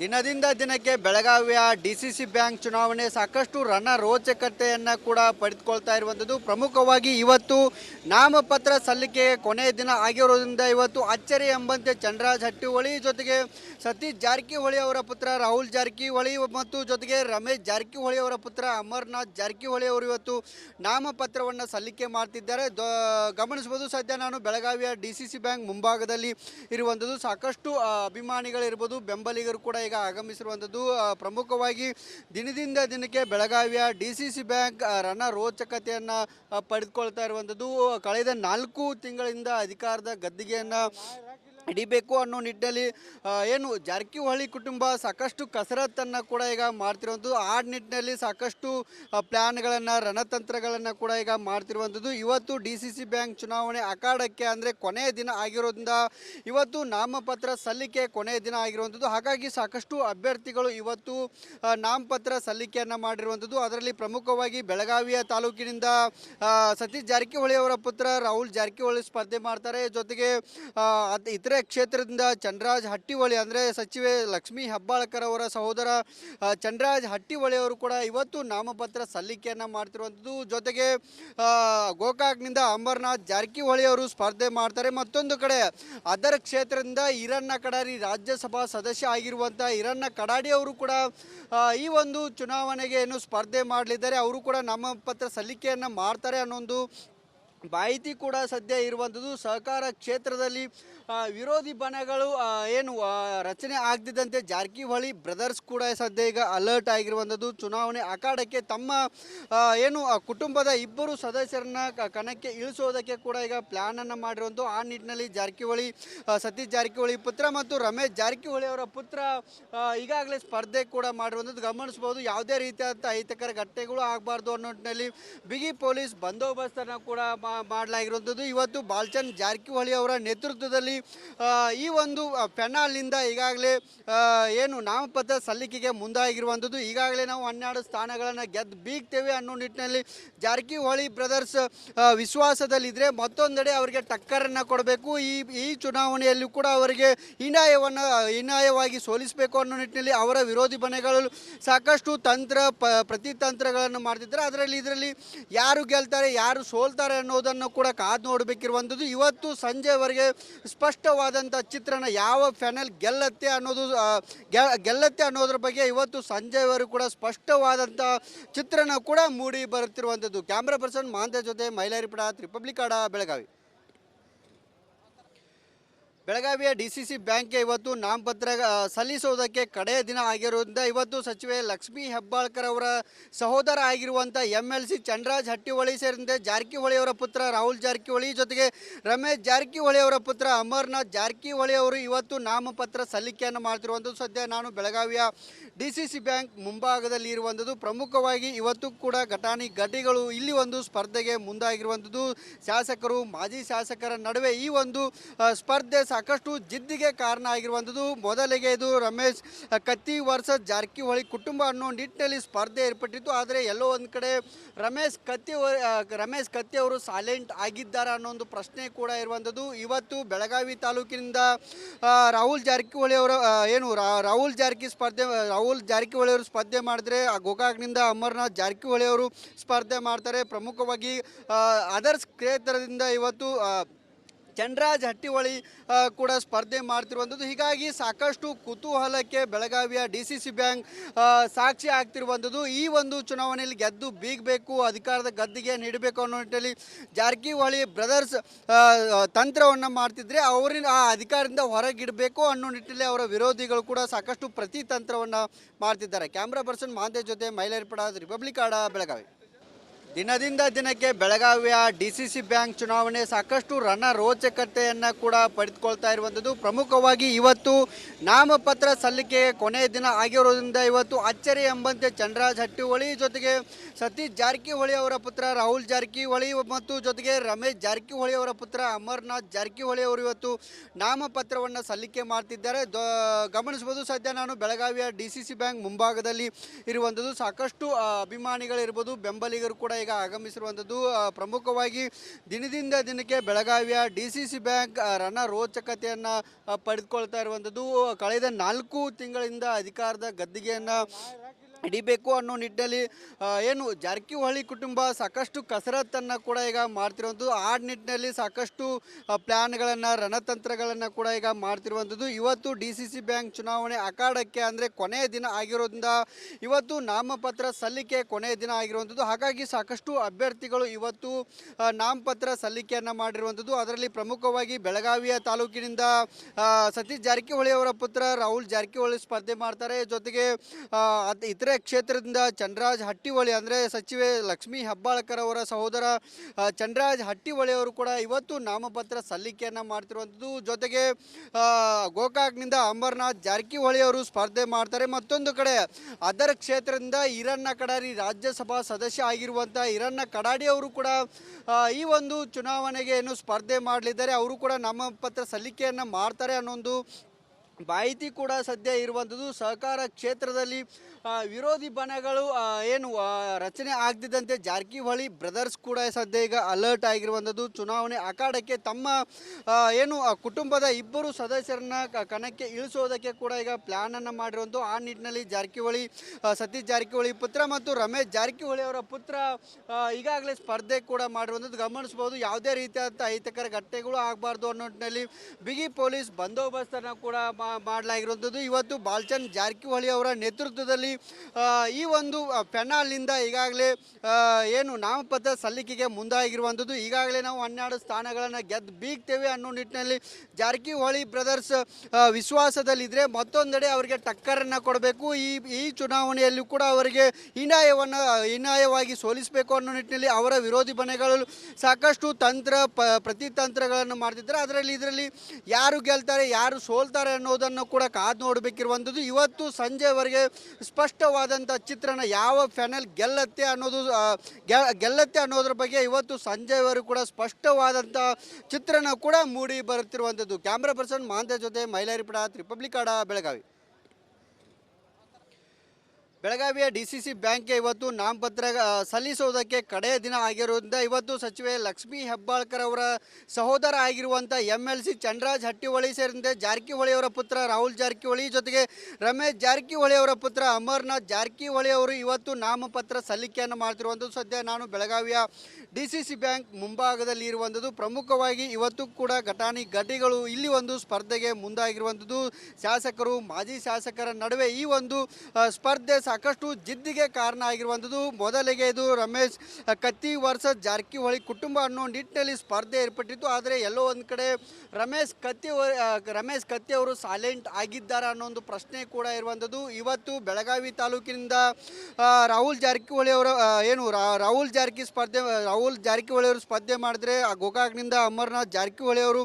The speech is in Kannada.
ದಿನದಿಂದ ದಿನಕ್ಕೆ ಬೆಳಗಾವಿಯ ಡಿ ಸಿ ಸಿ ಬ್ಯಾಂಕ್ ಚುನಾವಣೆ ಸಾಕಷ್ಟು ರಣ ರೋಚಕತೆಯನ್ನು ಕೂಡ ಪಡೆದುಕೊಳ್ತಾ ಇರುವಂಥದ್ದು. ಪ್ರಮುಖವಾಗಿ ಇವತ್ತು ನಾಮಪತ್ರ ಸಲ್ಲಿಕೆ ಕೊನೆಯ ದಿನ ಆಗಿರೋದ್ರಿಂದ ಇವತ್ತು ಅಚ್ಚರಿ ಎಂಬಂತೆ ಚಂದ್ರರಾಜ್ ಹಟ್ಟಿಹೊಳಿ ಜೊತೆಗೆ ಸತೀಶ್ ಜಾರಕಿಹೊಳಿ ಅವರ ಪುತ್ರ ರಾಹುಲ್ ಜಾರಕಿಹೊಳಿ ಮತ್ತು ಜೊತೆಗೆ ರಮೇಶ್ ಜಾರಕಿಹೊಳಿ ಅವರ ಪುತ್ರ ಅಮರ್ನಾಥ್ ಜಾರಕಿಹೊಳಿ ಅವರು ಇವತ್ತು ನಾಮಪತ್ರವನ್ನು ಸಲ್ಲಿಕೆ ಮಾಡ್ತಿದ್ದಾರೆ. ಗಮನಿಸ್ಬೋದು ಸದ್ಯ ನಾನು ಬೆಳಗಾವಿಯ ಡಿ ಸಿ ಸಿ ಬ್ಯಾಂಕ್ ಮುಂಭಾಗದಲ್ಲಿ ಇರುವಂಥದ್ದು. ಸಾಕಷ್ಟು ಅಭಿಮಾನಿಗಳಿರ್ಬೋದು, ಬೆಂಬಲಿಗರು ಕೂಡ ಈಗ ಆಗಮಿಸಿರುವಂಥದ್ದು ಪ್ರಮುಖವಾಗಿ ದಿನದಿಂದ ದಿನಕ್ಕೆ ಬೆಳಗಾವಿಯ ಡಿ ಸಿ ಸಿ ಬ್ಯಾಂಕ್ ರಣ ರೋಚಕತೆಯನ್ನು ಪಡೆದುಕೊಳ್ತಾ ಇರುವಂಥದ್ದು. ಕಳೆದ ನಾಲ್ಕು ತಿಂಗಳಿಂದ ಅಧಿಕಾರದ ಗದ್ದಿಗೆಯನ್ನು ಹಿಡಿಬೇಕು ಅನ್ನೋ ನಿಟ್ಟಿನಲ್ಲಿ ಏನು ಜಾರಕಿಹೊಳಿ ಕುಟುಂಬ ಸಾಕಷ್ಟು ಕಸರತ್ತನ್ನು ಕೂಡ ಈಗ ಮಾಡ್ತಿರುವಂಥದ್ದು. ಆ ನಿಟ್ಟಿನಲ್ಲಿ ಸಾಕಷ್ಟು ಪ್ಲ್ಯಾನ್ಗಳನ್ನು ರಣತಂತ್ರಗಳನ್ನು ಕೂಡ ಈಗ ಮಾಡ್ತಿರುವಂಥದ್ದು. ಇವತ್ತು ಡಿ ಸಿ ಸಿ ಬ್ಯಾಂಕ್ ಚುನಾವಣೆ ಅಖಾಡಕ್ಕೆ ಅಂದರೆ ಕೊನೆಯ ದಿನ ಆಗಿರೋದ್ರಿಂದ ಇವತ್ತು ನಾಮಪತ್ರ ಸಲ್ಲಿಕೆ ಕೊನೆಯ ದಿನ ಆಗಿರುವಂಥದ್ದು. ಹಾಗಾಗಿ ಸಾಕಷ್ಟು ಅಭ್ಯರ್ಥಿಗಳು ಇವತ್ತು ನಾಮಪತ್ರ ಸಲ್ಲಿಕೆಯನ್ನು ಮಾಡಿರುವಂಥದ್ದು. ಅದರಲ್ಲಿ ಪ್ರಮುಖವಾಗಿ ಬೆಳಗಾವಿಯ ತಾಲೂಕಿನಿಂದ ಸತೀಶ್ ಜಾರಕಿಹೊಳಿ ಅವರ ಪುತ್ರ ರಾಹುಲ್ ಜಾರಕಿಹೊಳಿ ಸ್ಪರ್ಧೆ ಮಾಡ್ತಾರೆ. ಜೊತೆಗೆ ಆ, ಅದ್- ಕ್ಷೇತ್ರದಿಂದ ಚಂದ್ರಾಜ್ ಹಟ್ಟಿಹೊಳಿ ಅಂದರೆ ಸಚಿವೆ ಲಕ್ಷ್ಮೀ ಹೆಬ್ಬಾಳ್ಕರ್ ಅವರ ಸಹೋದರ ಚಂದ್ರರಾಜ್ ಹಟ್ಟಿಹೊಳಿ ಅವರು ಕೂಡ ಇವತ್ತು ನಾಮಪತ್ರ ಸಲ್ಲಿಕೆಯನ್ನು ಮಾಡ್ತಿರುವಂಥದ್ದು. ಜೊತೆಗೆ ಗೋಕಾಕ್ನಿಂದ ಅಂಬರ್ನಾಥ್ ಜಾರಕಿಹೊಳಿ ಅವರು ಸ್ಪರ್ಧೆ ಮಾಡ್ತಾರೆ. ಮತ್ತೊಂದು ಕಡೆ, ಅದರ ಕ್ಷೇತ್ರದಿಂದ ಈರಣ್ಣ ಕಡಾರಿ ರಾಜ್ಯಸಭಾ ಸದಸ್ಯ ಆಗಿರುವಂಥ ಈರಣ್ಣ ಕಡಾಡಿ ಅವರು ಕೂಡ ಈ ಒಂದು ಚುನಾವಣೆಗೆ ಏನು ಸ್ಪರ್ಧೆ ಮಾಡಲಿದ್ದಾರೆ, ಅವರು ಕೂಡ ನಾಮಪತ್ರ ಸಲ್ಲಿಕೆಯನ್ನು ಮಾಡ್ತಾರೆ ಅನ್ನೋ ಒಂದು ಮಾಹಿತಿ ಕೂಡ ಸದ್ಯ ಇರುವಂಥದ್ದು. ಸಹಕಾರ ಕ್ಷೇತ್ರದಲ್ಲಿ ವಿರೋಧಿ ಬಣಗಳು ಏನು ರಚನೆ ಆಗ್ತಿದ್ದಂತೆ. ಜಾರಕಿಹೊಳಿ ಬ್ರದರ್ಸ್ ಕೂಡ ಸದ್ಯ ಈಗ ಅಲರ್ಟ್ ಆಗಿರುವಂಥದ್ದು. ಚುನಾವಣೆ ಅಖಾಡಕ್ಕೆ ತಮ್ಮ ಏನು ಕುಟುಂಬದ ಇಬ್ಬರು ಸದಸ್ಯರನ್ನ ಕಣಕ್ಕೆ ಇಳಿಸೋದಕ್ಕೆ ಕೂಡ ಈಗ ಪ್ಲ್ಯಾನನ್ನು ಮಾಡಿರುವಂಥದ್ದು. ಆ ನಿಟ್ಟಿನಲ್ಲಿ ಜಾರಕಿಹೊಳಿ ಸತೀಶ್ ಜಾರಕಿಹೊಳಿ ಪುತ್ರ ಮತ್ತು ರಮೇಶ್ ಜಾರಕಿಹೊಳಿ ಅವರ ಪುತ್ರ ಈಗಾಗಲೇ ಸ್ಪರ್ಧೆ ಕೂಡ ಮಾಡಿರುವಂಥದ್ದು. ಗಮನಿಸಬಹುದು, ಯಾವುದೇ ರೀತಿಯಾದಂಥ ಅಹಿತಕರ ಘಟನೆಗಳು ಆಗಬಾರ್ದು ಅನ್ನೋ ನಿಟ್ಟಿನಲ್ಲಿ ಬಿಗಿ ಪೊಲೀಸ್ ಬಂದೋಬಸ್ತನ್ನು ಕೂಡ ಮಾಡಲಾಗಿರುವಂಥದ್ದು. ಇವತ್ತು ಬಾಲ್ಚಂದ್ ಜಾರಕಿಹೊಳಿ ಅವರ ನೇತೃತ್ವದಲ್ಲಿ ಈ ಒಂದು ಪೆನಾಲ್ನಿಂದ ಈಗಾಗಲೇ ಏನು ನಾಮಪತ್ರ ಸಲ್ಲಿಕೆಗೆ ಮುಂದಾಗಿರುವಂಥದ್ದು. ಈಗಾಗಲೇ ನಾವು ಹನ್ನೆರಡು ಸ್ಥಾನಗಳನ್ನು ಗೆದ್ದು ಬೀಗ್ತೇವೆ ಅನ್ನೋ ನಿಟ್ಟಿನಲ್ಲಿ ಜಾರಕಿಹೊಳಿ ಬ್ರದರ್ಸ್ ವಿಶ್ವಾಸದಲ್ಲಿದ್ದರೆ ಮತ್ತೊಂದೆಡೆ ಅವರಿಗೆ ಟಕ್ಕರನ್ನು ಕೊಡಬೇಕು. ಈ ಈ ಚುನಾವಣೆಯಲ್ಲಿ ಕೂಡ ಅವರಿಗೆ ಹೀನಾಯವನ್ನು ಹೀನಾಯವಾಗಿ ಸೋಲಿಸಬೇಕು ಅನ್ನೋ ನಿಟ್ಟಿನಲ್ಲಿ ಅವರ ವಿರೋಧಿ ಮನೆಗಳು ಸಾಕಷ್ಟು ತಂತ್ರ, ಪ, ಪ್ರತಿತಂತ್ರಗಳನ್ನು ಮಾಡ್ತಿದ್ದಾರೆ. ಅದರಲ್ಲಿ, ಇದರಲ್ಲಿ ಯಾರು ಗೆಲ್ತಾರೆ, ಯಾರು ಸೋಲ್ತಾರೆ ಅನ್ನೋದನ್ನು ಕೂಡ ಕಾದು ನೋಡಬೇಕಿರುವಂಥದ್ದು. ಇವತ್ತು ಸಂಜೆವರೆಗೆ ಸ್ಪಷ್ಟವಾದಂಥ ಚಿತ್ರಣ ಯಾವ ಫೈನಲ್ ಗೆಲ್ಲತ್ತೆ ಅನ್ನೋದು ಗೆಲ್ಲತ್ತೆ ಅನ್ನೋದ್ರ ಬಗ್ಗೆ ಇವತ್ತು ಸಂಜೆವರೆಗೂ ಕೂಡ ಸ್ಪಷ್ಟವಾದಂಥ ಚಿತ್ರಣ ಕೂಡ ಮೂಡಿ ಬರುತ್ತಿರುವಂಥದ್ದು. ಕ್ಯಾಮ್ರಾ ಪರ್ಸನ್ ಮಾಂತೆ ಜೊತೆ ಮೈಲಾರಿ ಪುಡ ರಿಪಬ್ಲಿಕ್ ಆಡ ಬೆಳಗಾವಿ. ಬೆಳಗಾವಿಯ ಡಿ ಸಿ ಸಿ ಬ್ಯಾಂಕ್ಗೆ ಇವತ್ತು ನಾಮಪತ್ರ ಸಲ್ಲಿಸುವುದಕ್ಕೆ ಕಡೆಯ ದಿನ ಆಗಿರೋದ್ರಿಂದ ಇವತ್ತು ಸಚಿವೆ ಲಕ್ಷ್ಮೀ ಹೆಬ್ಬಾಳ್ಕರ್ ಅವರ ಸಹೋದರ ಆಗಿರುವಂಥ M L C Chandraraj Hattiholi ಸೇರಿದಂತೆ ಜಾರಕಿಹೊಳಿ ಅವರ ಪುತ್ರ ರಾಹುಲ್ ಜಾರಕಿಹೊಳಿ ಜೊತೆಗೆ ರಮೇಶ್ ಜಾರಕಿಹೊಳಿ ಅವರ ಪುತ್ರ ಅಮರ್ನಾಥ್ ಜಾರಕಿಹೊಳಿ ಅವರು ಇವತ್ತು ನಾಮಪತ್ರ ಸಲ್ಲಿಕೆಯನ್ನು ಮಾಡ್ತಿರುವಂಥದ್ದು. ಸದ್ಯ ನಾನು ಬೆಳಗಾವಿಯ ಡಿ ಸಿ ಸಿ ಬ್ಯಾಂಕ್ ಮುಂಭಾಗದಲ್ಲಿ ಇರುವಂಥದ್ದು. ಪ್ರಮುಖವಾಗಿ ಇವತ್ತು ಕೂಡ ಘಟಾನಿ ಘಟಿಗಳು ಇಲ್ಲಿ ಒಂದು ಸ್ಪರ್ಧೆಗೆ ಮುಂದಾಗಿರುವಂಥದ್ದು. ಶಾಸಕರು, ಮಾಜಿ ಶಾಸಕರ ನಡುವೆ ಈ ಒಂದು ಸ್ಪರ್ಧೆ ಸಾಕಷ್ಟು ಜಿದ್ದಿಗೆ ಕಾರಣ ಆಗಿರುವಂಥದ್ದು. ಮೊದಲಿಗೆ ಇದು ರಮೇಶ್ ಕತ್ತಿ ವರ್ಷ ಜಾರಕಿಹೊಳಿ ಕುಟುಂಬ ಅನ್ನೋ ನಿಟ್ಟಿನಲ್ಲಿ ಸ್ಪರ್ಧೆ ಏರ್ಪಟ್ಟಿತ್ತು. ಆದರೆ ಎಲ್ಲೋ ಒಂದು ಕಡೆ ರಮೇಶ್ ಕತ್ತಿ ರಮೇಶ್ ಕತ್ತಿ ಅವರು ಸೈಲೆಂಟ್ ಆಗಿದ್ದಾರೆ ಅನ್ನೋ ಒಂದು ಪ್ರಶ್ನೆ ಕೂಡ ಇರುವಂಥದ್ದು. ಇವತ್ತು ಬೆಳಗಾವಿ ತಾಲೂಕಿನಿಂದ ರಾಹುಲ್ ಜಾರಕಿಹೊಳಿ ಅವರ ಏನು ರಾಹುಲ್ ಜಾರಕಿ ಸ್ಪರ್ಧೆ, ರಾಹುಲ್ ಜಾರಕಿಹೊಳಿ ಅವರು ಸ್ಪರ್ಧೆ ಮಾಡಿದ್ರೆ ಆ ಗೋಕಾಕ್ನಿಂದ ಅಮರ್ನಾಥ್ ಜಾರಕಿಹೊಳಿ ಅವರು ಸ್ಪರ್ಧೆ ಮಾಡ್ತಾರೆ. ಪ್ರಮುಖವಾಗಿ ಅದರ್ಸ್ ಕ್ಷೇತ್ರದಿಂದ ಇವತ್ತು ಆ, ಹಟ್ಟಿವಳಿ ಕೂಡ ಸ್ಪರ್ಧೆ ಮಾಡ್ತಿರುವಂಥದ್ದು. ಹೀಗಾಗಿ ಸಾಕಷ್ಟು ಕುತೂಹಲಕ್ಕೆ ಬೆಳಗಾವಿಯ ಡಿ ಸಿ ಸಿ ಬ್ಯಾಂಕ್ ಸಾಕ್ಷಿ ಆಗ್ತಿರುವಂಥದ್ದು. ಈ ಒಂದು ಚುನಾವಣೆಯಲ್ಲಿ ಗೆದ್ದು ಬೀಗಬೇಕು ಅಧಿಕಾರದ ಗದ್ದಿಗೆ ನೀಡಬೇಕು ಅನ್ನೋ ನಿಟ್ಟಿನಲ್ಲಿ ಜಾರಕಿಹೊಳಿ ಬ್ರದರ್ಸ್ ತಂತ್ರವನ್ನು ಮಾಡ್ತಿದ್ರೆ ಅವರಿನ ಆ ಅಧಿಕಾರದಿಂದ ಹೊರಗಿಡಬೇಕು ಅನ್ನೋ ನಿಟ್ಟಿನಲ್ಲಿ ಅವರ ವಿರೋಧಿಗಳು ಕೂಡ ಸಾಕಷ್ಟು ಪ್ರತಿ ತಂತ್ರವನ್ನು ಮಾಡ್ತಿದ್ದಾರೆ. ಕ್ಯಾಮ್ರಾ ಪರ್ಸನ್ ಮಾಂತೆ ಜೊತೆ ಮೈಲೇರ್ಪಡ ಪಡ ರಿಪಬ್ಲಿಕ್ ಆಡ ಬೆಳಗಾವಿ. ದಿನದಿಂದ ದಿನಕ್ಕೆ ಬೆಳಗಾವಿಯ ಡಿ ಸಿ ಸಿ ಬ್ಯಾಂಕ್ ಚುನಾವಣೆ ಸಾಕಷ್ಟು ರಣ ರೋಚಕತೆಯನ್ನು ಕೂಡ ಪಡೆದುಕೊಳ್ತಾ ಇರುವಂಥದ್ದು. ಪ್ರಮುಖವಾಗಿ ಇವತ್ತು ನಾಮಪತ್ರ ಸಲ್ಲಿಕೆ ಕೊನೆಯ ದಿನ ಆಗಿರೋದ್ರಿಂದ ಇವತ್ತು ಅಚ್ಚರಿ ಎಂಬಂತೆ ಚಂದ್ರರಾಜ್ ಹಟ್ಟಿಹೊಳಿ ಜೊತೆಗೆ ಸತೀಶ್ ಜಾರಕಿಹೊಳಿ ಅವರ ಪುತ್ರ ರಾಹುಲ್ ಜಾರಕಿಹೊಳಿ ಮತ್ತು ಜೊತೆಗೆ ರಮೇಶ್ ಜಾರಕಿಹೊಳಿ ಅವರ ಪುತ್ರ ಅಮರ್ನಾಥ್ ಜಾರಕಿಹೊಳಿ ಅವರು ಇವತ್ತು ನಾಮಪತ್ರವನ್ನು ಸಲ್ಲಿಕೆ ಮಾಡ್ತಿದ್ದಾರೆ. ಗಮನಿಸಬಹುದು ಸದ್ಯ ನಾನು ಬೆಳಗಾವಿಯ ಡಿ ಸಿ ಸಿ ಬ್ಯಾಂಕ್ ಮುಂಭಾಗದಲ್ಲಿ ಇರುವಂಥದ್ದು. ಸಾಕಷ್ಟು ಅಭಿಮಾನಿಗಳಿರ್ಬೋದು, ಬೆಂಬಲಿಗರು ಕೂಡ ಈಗ ಆಗಮಿಸಿರುವಂಥದ್ದು ಪ್ರಮುಖವಾಗಿ ದಿನದಿಂದ ದಿನಕ್ಕೆ ಬೆಳಗಾವಿಯ ಡಿ ಸಿ ಸಿ ಬ್ಯಾಂಕ್ ರನ ರೋಚಕತೆಯನ್ನು ಪಡೆದುಕೊಳ್ತಾ ಇರುವಂಥದ್ದು ಕಳೆದ ನಾಲ್ಕು ತಿಂಗಳಿಂದ ಅಧಿಕಾರದ ಗದ್ದಿಗೆಯನ್ನು ಹಿಡಿಬೇಕು ಅನ್ನೋ ನಿಟ್ಟಿನಲ್ಲಿ ಏನು ಜಾರಕಿಹೊಳಿ ಕುಟುಂಬ ಸಾಕಷ್ಟು ಕಸರತ್ತನ್ನು ಕೂಡ ಈಗ ಮಾಡ್ತಿರುವಂಥದ್ದು. ಆ ನಿಟ್ಟಿನಲ್ಲಿ ಸಾಕಷ್ಟು ಪ್ಲ್ಯಾನ್ಗಳನ್ನು ರಣತಂತ್ರಗಳನ್ನು ಕೂಡ ಈಗ ಮಾಡ್ತಿರುವಂಥದ್ದು. ಇವತ್ತು ಡಿ ಸಿ ಸಿ ಬ್ಯಾಂಕ್ ಚುನಾವಣೆ ಅಖಾಡಕ್ಕೆ ಅಂದರೆ ಕೊನೆಯ ದಿನ ಆಗಿರೋದ್ರಿಂದ ಇವತ್ತು ನಾಮಪತ್ರ ಸಲ್ಲಿಕೆ ಕೊನೆಯ ದಿನ ಆಗಿರುವಂಥದ್ದು. ಹಾಗಾಗಿ ಸಾಕಷ್ಟು ಅಭ್ಯರ್ಥಿಗಳು ಇವತ್ತು ನಾಮಪತ್ರ ಸಲ್ಲಿಕೆಯನ್ನು ಮಾಡಿರುವಂಥದ್ದು. ಅದರಲ್ಲಿ ಪ್ರಮುಖವಾಗಿ ಬೆಳಗಾವಿಯ ತಾಲೂಕಿನಿಂದ ಸತೀಶ್ ಜಾರಕಿಹೊಳಿ ಅವರ ಪುತ್ರ ರಾಹುಲ್ ಜಾರಕಿಹೊಳಿ ಸ್ಪರ್ಧೆ ಮಾಡ್ತಾರೆ. ಜೊತೆಗೆ ಆ, ಕ್ಷೇತ್ರದಿಂದ ಚಂದ್ರರಾಜ್ ಹಟ್ಟಿಹೊಳಿ ಅಂದರೆ ಸಚಿವೆ ಲಕ್ಷ್ಮೀ ಹೆಬ್ಬಾಳ್ಕರ್ ಅವರ ಸಹೋದರ ಚಂದ್ರಾಜ್ ಹಟ್ಟಿಹೊಳಿ ಅವರು ಕೂಡ ಇವತ್ತು ನಾಮಪತ್ರ ಸಲ್ಲಿಕೆಯನ್ನು ಮಾಡ್ತಿರುವಂಥದ್ದು. ಜೊತೆಗೆ ಗೋಕಾಕ್ನಿಂದ ಅಂಬರ್ನಾಥ್ ಜಾರಕಿಹೊಳಿ ಅವರು ಸ್ಪರ್ಧೆ ಮಾಡ್ತಾರೆ. ಮತ್ತೊಂದು ಕಡೆ, ಅದರ ಕ್ಷೇತ್ರದಿಂದ ಈರಣ್ಣ ಕಡಾರಿ ರಾಜ್ಯಸಭಾ ಸದಸ್ಯ ಆಗಿರುವಂಥ ಈರಣ್ಣ ಕಡಾಡಿ ಅವರು ಕೂಡ ಈ ಒಂದು ಚುನಾವಣೆಗೆ ಏನು ಸ್ಪರ್ಧೆ ಮಾಡಲಿದ್ದಾರೆ, ಅವರು ಕೂಡ ನಾಮಪತ್ರ ಸಲ್ಲಿಕೆಯನ್ನು ಮಾಡ್ತಾರೆ ಅನ್ನೋ ಒಂದು ಮಾಹಿತಿ ಕೂಡ ಸದ್ಯ ಇರುವಂಥದ್ದು. ಸಹಕಾರ ಕ್ಷೇತ್ರದಲ್ಲಿ ವಿರೋಧಿ ಬಣಗಳು ಏನು ರಚನೆ ಆಗದಿದ್ದಂತೆ ಜಾರಕಿಹೊಳಿ ಬ್ರದರ್ಸ್ ಕೂಡ ಸದ್ಯ ಈಗ ಅಲರ್ಟ್ ಆಗಿರುವಂಥದ್ದು. ಚುನಾವಣೆ ಅಖಾಡಕ್ಕೆ ತಮ್ಮ ಏನು ಕುಟುಂಬದ ಇಬ್ಬರು ಸದಸ್ಯರನ್ನ ಕಣಕ್ಕೆ ಇಳಿಸೋದಕ್ಕೆ ಕೂಡ ಈಗ ಪ್ಲ್ಯಾನನ್ನು ಮಾಡಿರುವಂಥ ಆ ನಿಟ್ಟಿನಲ್ಲಿ ಜಾರಕಿಹೊಳಿ ಸತೀಶ್ ಜಾರಕಿಹೊಳಿ ಪುತ್ರ ಮತ್ತು ರಮೇಶ್ ಜಾರಕಿಹೊಳಿ ಅವರ ಪುತ್ರ ಈಗಾಗಲೇ ಸ್ಪರ್ಧೆ ಕೂಡ ಮಾಡಿರುವಂಥದ್ದು. ಗಮನಿಸಬಹುದು, ಯಾವುದೇ ರೀತಿಯಾದಂಥ ಅಹಿತಕರ ಘಟನೆಗಳು ಆಗಬಾರ್ದು ಅನ್ನೋ ನಿಟ್ಟಿನಲ್ಲಿ ಬಿಗಿ ಪೊಲೀಸ್ ಬಂದೋಬಸ್ತನ್ನು ಕೂಡ ಮಾಡಲಾಗಿರುವಂಥದ್ದು. ಇವತ್ತು ಬಾಲ್ಚಂದ್ ಜಾರಕಿಹೊಳಿ ಅವರ ನೇತೃತ್ವದಲ್ಲಿ ಈ ಒಂದು ಪೆನಾಲ್ನಿಂದ ಈಗಾಗಲೇ ಏನು ನಾಮಪತ್ರ ಸಲ್ಲಿಕೆಗೆ ಮುಂದಾಗಿರುವಂಥದ್ದು. ಈಗಾಗಲೇ ನಾವು ಹನ್ನೆರಡು ಸ್ಥಾನಗಳನ್ನು ಗೆದ್ದು ಬೀಗ್ತೇವೆ ಅನ್ನೋ ನಿಟ್ಟಿನಲ್ಲಿ ಜಾರಕಿಹೊಳಿ ಬ್ರದರ್ಸ್ ವಿಶ್ವಾಸದಲ್ಲಿದ್ದರೆ ಮತ್ತೊಂದೆಡೆ ಅವರಿಗೆ ಟಕ್ಕರನ್ನು ಕೊಡಬೇಕು. ಈ ಈ ಚುನಾವಣೆಯಲ್ಲೂ ಕೂಡ ಅವರಿಗೆ ಹೀನಾಯವನ್ನು, ಹೀನಾಯವಾಗಿ ಸೋಲಿಸಬೇಕು ಅನ್ನೋ ನಿಟ್ಟಿನಲ್ಲಿ ಅವರ ವಿರೋಧಿ ಬಣಗಳು ಸಾಕಷ್ಟು ತಂತ್ರ, ಪ, ಪ್ರತಿತಂತ್ರಗಳನ್ನು ಮಾಡ್ತಿದ್ದಾರೆ. ಅದರಲ್ಲಿ, ಇದರಲ್ಲಿ ಯಾರು ಗೆಲ್ತಾರೆ, ಯಾರು ಸೋಲ್ತಾರೆ ಅನ್ನೋದನ್ನು ಕೂಡ ಕಾದು ನೋಡಬೇಕಿರುವಂಥದ್ದು. ಇವತ್ತು ಸಂಜೆವರೆಗೆ ಸ್ಪಷ್ಟವಾದಂಥ ಚಿತ್ರಣ ಯಾವ ಫೆನಲ್ ಗೆಲ್ಲತ್ತೆ ಅನ್ನೋದು ಗೆಲ್ಲತ್ತೆ ಅನ್ನೋದ್ರ ಬಗ್ಗೆ ಇವತ್ತು ಸಂಜೆವರೆಗೂ ಕೂಡ ಸ್ಪಷ್ಟವಾದಂಥ ಚಿತ್ರಣ ಕೂಡ ಮೂಡಿ ಬರುತ್ತಿರುವಂಥದ್ದು. ಕ್ಯಾಮ್ರಾ ಪರ್ಸನ್ ಮಾಂದ್ಯ ಜೊತೆ ಮೈಲಾರಿಪುರ ರಿಪಬ್ಲಿಕ್ ಆಡ ಬೆಳಗಾವಿ. ಬೆಳಗಾವಿಯ ಡಿ ಸಿ ಸಿ ಬ್ಯಾಂಕ್ಗೆ ಇವತ್ತು ನಾಮಪತ್ರ ಸಲ್ಲಿಸೋದಕ್ಕೆ ಕಡೆಯ ದಿನ ಆಗಿರೋದ್ರಿಂದ ಇವತ್ತು ಸಚಿವೆ ಲಕ್ಷ್ಮೀ ಹೆಬ್ಬಾಳ್ಕರ್ ಅವರ ಸಹೋದರ ಆಗಿರುವಂಥ M L C Chandraraj Hattiholi ಸೇರಿದಂತೆ ಜಾರಕಿಹೊಳಿ ಅವರ ಪುತ್ರ ರಾಹುಲ್ ಜಾರಕಿಹೊಳಿ ಜೊತೆಗೆ ರಮೇಶ್ ಜಾರಕಿಹೊಳಿ ಅವರ ಪುತ್ರ ಅಮರ್ನಾಥ್ ಜಾರಕಿಹೊಳಿ ಅವರು ಇವತ್ತು ನಾಮಪತ್ರ ಸಲ್ಲಿಕೆಯನ್ನು ಮಾಡ್ತಿರುವಂಥದ್ದು. ಸದ್ಯ ನಾನು ಬೆಳಗಾವಿಯ ಡಿ ಸಿ ಸಿ ಬ್ಯಾಂಕ್ ಮುಂಭಾಗದಲ್ಲಿ ಇರುವಂಥದ್ದು. ಪ್ರಮುಖವಾಗಿ ಇವತ್ತು ಕೂಡ ಘಟಾನಿ ಘಟಿಗಳು ಇಲ್ಲಿ ಒಂದು ಸ್ಪರ್ಧೆಗೆ ಮುಂದಾಗಿರುವಂಥದ್ದು. ಶಾಸಕರು, ಮಾಜಿ ಶಾಸಕರ ನಡುವೆ ಈ ಒಂದು ಸ್ಪರ್ಧೆ ಸಾಕಷ್ಟು ಜಿದ್ದಿಗೆ ಕಾರಣ ಆಗಿರುವಂಥದ್ದು. ಮೊದಲಿಗೆ ಇದು ರಮೇಶ್, ಕತ್ತಿ ವರ್ಸಸ್ ಜಾರಕಿಹೊಳಿ ಕುಟುಂಬ ಅನ್ನೋ ನಿಟ್ಟಿನಲ್ಲಿ ಸ್ಪರ್ಧೆ ಏರ್ಪಟ್ಟಿತ್ತು. ಆದರೆ ಎಲ್ಲೋ ಒಂದು ಕಡೆ ರಮೇಶ್ ಕತ್ತಿ ರಮೇಶ್ ಕತ್ತಿ ಅವರು ಸೈಲೆಂಟ್ ಆಗಿದ್ದಾರೆ ಅನ್ನೋ ಒಂದು ಪ್ರಶ್ನೆ ಕೂಡ ಇರುವಂಥದ್ದು. ಇವತ್ತು ಬೆಳಗಾವಿ ತಾಲೂಕಿನಿಂದ ರಾಹುಲ್ ಜಾರಕಿಹೊಳಿ ಅವರ ಏನು ರಾಹುಲ್ ಜಾರಕಿ ಸ್ಪರ್ಧೆ, ರಾಹುಲ್ ಜಾರಕಿಹೊಳಿ ಅವರು ಸ್ಪರ್ಧೆ ಮಾಡಿದ್ರೆ ಆ ಗೋಕಾಕ್ನಿಂದ ಅಮರ್ನಾಥ್ ಜಾರಕಿಹೊಳಿ ಅವರು